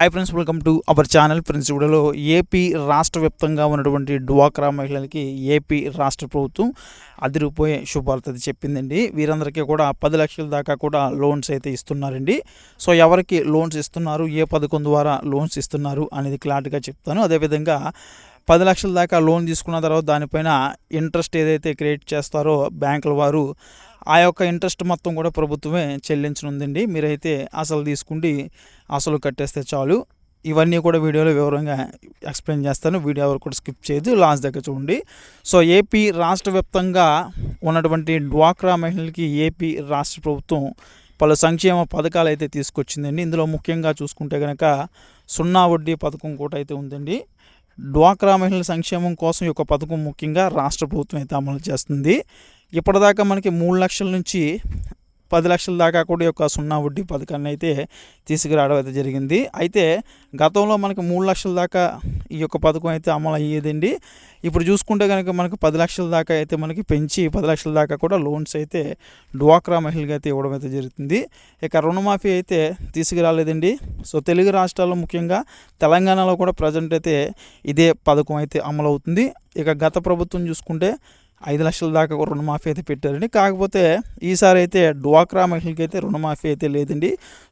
Hi friends welcome to our channel friends ఇవిడలో AP రాష్ట్ర వ్యాప్తంగా ఉన్నటువంటి డ్వాక్రా మహిళలకి ఏపీ రాష్ట్ర ప్రభుత్వం అదిరిపోయే శుభార్త చెప్పిందండి. వీరందరికీ కూడా పది లక్షల దాకా కూడా లోన్స్ అయితే ఇస్తున్నారండి. సో ఎవరికి లోన్స్ ఇస్తున్నారు? ఏ పథకం ద్వారా లోన్స్ ఇస్తున్నారు? అనేది క్లారిటీగా చెప్తాను. అదేవిధంగా పది లక్షల దాకా లోన్ తీసుకున్న తర్వాత దానిపైన ఇంట్రెస్ట్ ఏదైతే క్రియేట్ చేస్తారో బ్యాంకుల వారు ఆ యొక్క ఇంట్రెస్ట్ మొత్తం కూడా ప్రభుత్వమే చెల్లించనుందండి. మీరైతే అసలు తీసుకుండి అసలు కట్టేస్తే చాలు. ఇవన్నీ కూడా వీడియోలో వివరంగా ఎక్స్ప్లెయిన్ చేస్తాను. వీడియో ఎవరు కూడా స్కిప్ చేయదు లాస్ట్ దగ్గర చూడండి. సో ఏపీ రాష్ట్ర వ్యాప్తంగా ఉన్నటువంటి డ్వాక్రా మహిళలకి ఏపీ రాష్ట్ర ప్రభుత్వం పలు సంక్షేమ పథకాలు అయితే తీసుకొచ్చిందండి. ఇందులో ముఖ్యంగా చూసుకుంటే కనుక సున్నా వడ్డీ పథకం కూడా అయితే ఉందండి. డ్వాక్రా మహిళల సంక్షేమం కోసం ఈ యొక్క పథకం ముఖ్యంగా రాష్ట్ర ప్రభుత్వం అయితే అమలు చేస్తుంది. ఇప్పటిదాకా మనకి మూడు లక్షల నుంచి పది లక్షల దాకా కూడా యొక్క సున్నా వడ్డీ పథకాన్ని అయితే తీసుకురావడం అయితే జరిగింది. అయితే గతంలో మనకి మూడు లక్షల దాకా ఈ యొక్క పథకం అయితే అమలు అయ్యేదండి. ఇప్పుడు చూసుకుంటే కనుక మనకు పది లక్షల దాకా అయితే మనకి పెంచి పది లక్షల దాకా కూడా లోన్స్ అయితే డ్వాక్రా మహిళలకు అయితే ఇవ్వడం అయితే జరుగుతుంది. ఇక రుణమాఫీ అయితే తీసుకురాలేదండి. సో తెలుగు రాష్ట్రాల్లో ముఖ్యంగా తెలంగాణలో కూడా ప్రజెంట్ అయితే ఇదే పథకం అయితే అమలు అవుతుంది ఇక గత ప్రభుత్వం చూసుకుంటే ఐదు లక్షల దాకా కూడా రుణమాఫీ అయితే పెట్టారండి. కాకపోతే ఈసారి అయితే డ్వాక్రా మహిళలకి అయితే రుణమాఫీ అయితే లేదండి.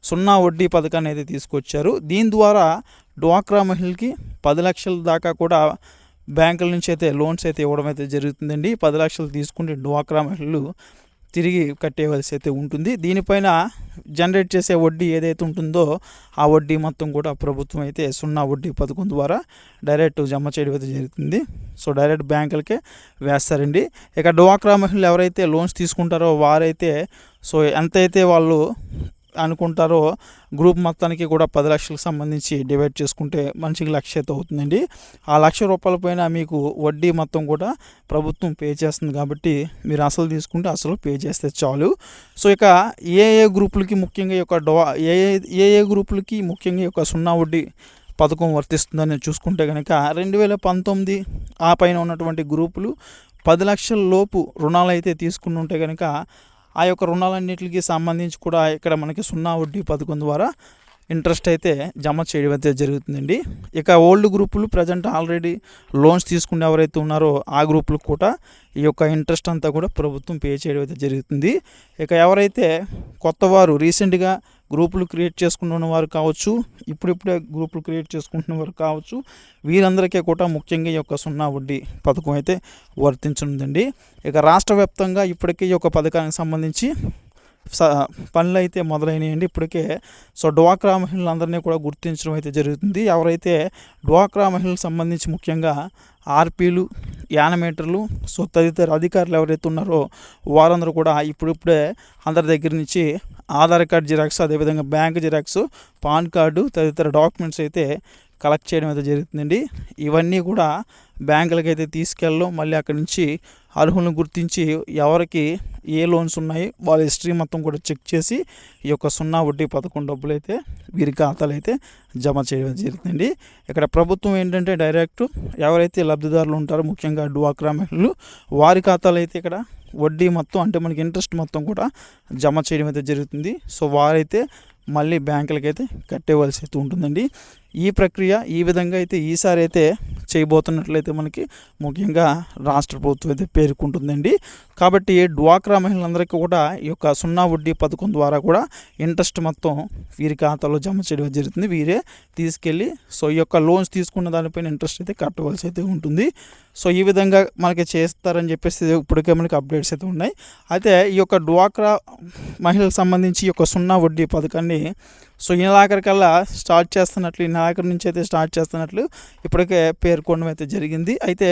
సున్నా వడ్డీ పథకాన్ని అయితే తీసుకొచ్చారు. దీని ద్వారా డ్వాక్రా మహిళలకి పది లక్షల దాకా కూడా బ్యాంకుల నుంచి అయితే లోన్స్ అయితే ఇవ్వడం అయితే జరుగుతుందండి. పది లక్షలు తీసుకుంటే డ్వాక్రా మహిళలు తిరిగి కట్టేవలసి అయితే ఉంటుంది. దీనిపైన జనరేట్ చేసే వడ్డీ ఏదైతే ఉంటుందో ఆ వడ్డీ మొత్తం కూడా ప్రభుత్వం అయితే సున్నా వడ్డీ పథకం ద్వారా డైరెక్ట్ జమ చేయడం అయితే జరుగుతుంది. సో డైరెక్ట్ బ్యాంకులకే వేస్తారండి. ఇక డ్వాక్రా మహిళలు ఎవరైతే లోన్స్ తీసుకుంటారో వారైతే సో ఎంతైతే వాళ్ళు అనుకుంటారో గ్రూప్ మొత్తానికి కూడా పది లక్షలకు సంబంధించి డివైడ్ చేసుకుంటే మనిషికి లక్ష అయితే అవుతుందండి. ఆ లక్ష రూపాయల పైన మీకు వడ్డీ మొత్తం కూడా ప్రభుత్వం పే చేస్తుంది కాబట్టి మీరు అసలు తీసుకుంటే అసలు పే చేస్తే చాలు. సో ఇక ఏ ఏ గ్రూపులకి ముఖ్యంగా యొక్క డో ఏ ఏ ఏ గ్రూపులకి ముఖ్యంగా యొక్క సున్నా వడ్డీ పథకం వర్తిస్తుందని చూసుకుంటే కనుక రెండు వేల పంతొమ్మిది ఆ పైన ఉన్నటువంటి గ్రూపులు పది లక్షల లోపు రుణాలు అయితే తీసుకుని ఉంటే కనుక ఆ యొక్క రుణాలన్నింటికి సంబంధించి కూడా ఇక్కడ మనకి సున్నా వడ్డీ పథకం ద్వారా ఇంట్రెస్ట్ అయితే జమ చేయడం అయితే జరుగుతుందండి. ఇక ఓల్డ్ గ్రూపులు ప్రజెంట్ ఆల్రెడీ లోన్స్ తీసుకునే ఎవరైతే ఉన్నారో ఆ గ్రూపులకు కూడా ఈ యొక్క ఇంట్రెస్ట్ అంతా కూడా ప్రభుత్వం పే చేయడం అయితే జరుగుతుంది. ఇక ఎవరైతే కొత్తవారు రీసెంట్గా గ్రూపులు క్రియేట్ చేసుకుంటున్న వారు కావచ్చు ఇప్పుడిప్పుడే గ్రూపులు క్రియేట్ చేసుకుంటున్న వారు కావచ్చు వీరందరికీ కూడా ముఖ్యంగా ఈ యొక్క సున్నా వడ్డీ పథకం అయితే వర్తించనుందండి. ఇక రాష్ట్ర వ్యాప్తంగా ఇప్పటికే ఈ యొక్క పథకానికి సంబంధించి పనులు అయితే మొదలైనాయండి. ఇప్పటికే సో డ్వాక్రా మహిళలందరినీ కూడా గుర్తించడం అయితే జరుగుతుంది. ఎవరైతే డ్వాక్రా మహిళలకు సంబంధించి ముఖ్యంగా ఆర్పీలు యానమేటర్లు సో తదితర అధికారులు ఎవరైతే ఉన్నారో వారందరూ కూడా ఇప్పుడిప్పుడే అందరి దగ్గర నుంచి ఆధార్ కార్డ్ జిరాక్స్ అదేవిధంగా బ్యాంక్ జిరాక్స్ పాన్ కార్డు తదితర డాక్యుమెంట్స్ అయితే కలెక్ట్ చేయడం అయితే జరుగుతుందండి. ఇవన్నీ కూడా బ్యాంకులకైతే తీసుకెళ్ళడం మళ్ళీ అక్కడి నుంచి అర్హులను గుర్తించి ఎవరికి ఏ లోన్స్ ఉన్నాయి వాళ్ళ హిస్టరీ మొత్తం కూడా చెక్ చేసి ఈ యొక్క సున్నా వడ్డీ పథకం డబ్బులు అయితే వీరి ఖాతాలు అయితే జమ చేయడం జరుగుతుంది ఇక్కడ ప్రభుత్వం ఏంటంటే డైరెక్ట్ ఎవరైతే లబ్ధిదారులు ఉంటారో ముఖ్యంగా డ్వాక్రా మహిళలు వారి ఖాతాలు అయితే ఇక్కడ వడ్డీ మొత్తం అంటే మనకి ఇంట్రెస్ట్ మొత్తం కూడా జమ చేయడం అయితే జరుగుతుంది. సో వారైతే మళ్ళీ బ్యాంకులకైతే కట్టేవలసి అయితే ఉంటుందండి. ఈ ప్రక్రియ ఈ విధంగా అయితే ఈసారి అయితే చేయబోతున్నట్లయితే మనకి ముఖ్యంగా రాష్ట్ర ప్రభుత్వం అయితే పేర్కొంటుందండి. కాబట్టి డ్వాక్రా మహిళలందరికీ కూడా ఈ యొక్క సున్నా వడ్డీ పథకం ద్వారా కూడా ఇంట్రెస్ట్ మొత్తం వీరి ఖాతాలో జమ చేయడం జరుగుతుంది. వీరే తీసుకెళ్ళి సో ఈ యొక్క లోన్స్ తీసుకున్న దానిపైన ఇంట్రెస్ట్ అయితే కట్టవలసి అయితే ఉంటుంది. సో ఈ విధంగా మనకి చేస్తారని చెప్పేసి ఇప్పటికే మనకి అప్డేట్స్ అయితే ఉన్నాయి. అయితే ఈ యొక్క డ్వాక్రా మహిళలకు సంబంధించి ఈ యొక్క సున్నా వడ్డీ పథకాన్ని సో ఈ నెలాఖరికల్లా స్టార్ట్ చేస్తున్నట్లు ఈ నెలాఖరి నుంచి అయితే స్టార్ట్ చేస్తున్నట్లు ఇప్పటికే పేర్కొనడం అయితే జరిగింది. అయితే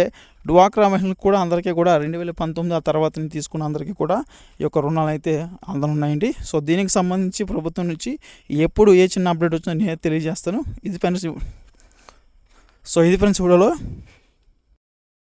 డ్వాక్రా మహిళలకు కూడా అందరికీ కూడా రెండు వేల పంతొమ్మిది ఆ తర్వాత తీసుకున్న అందరికీ కూడా ఈ యొక్క రుణాలు అయితే అందనున్నాయండి. సో దీనికి సంబంధించి ప్రభుత్వం నుంచి ఎప్పుడు ఏ చిన్న అప్డేట్ వచ్చినా నేను తెలియజేస్తాను. ఇది ఫ్రెండ్స్ సో ఇది ఫ్రెండ్స్ వీడియోలో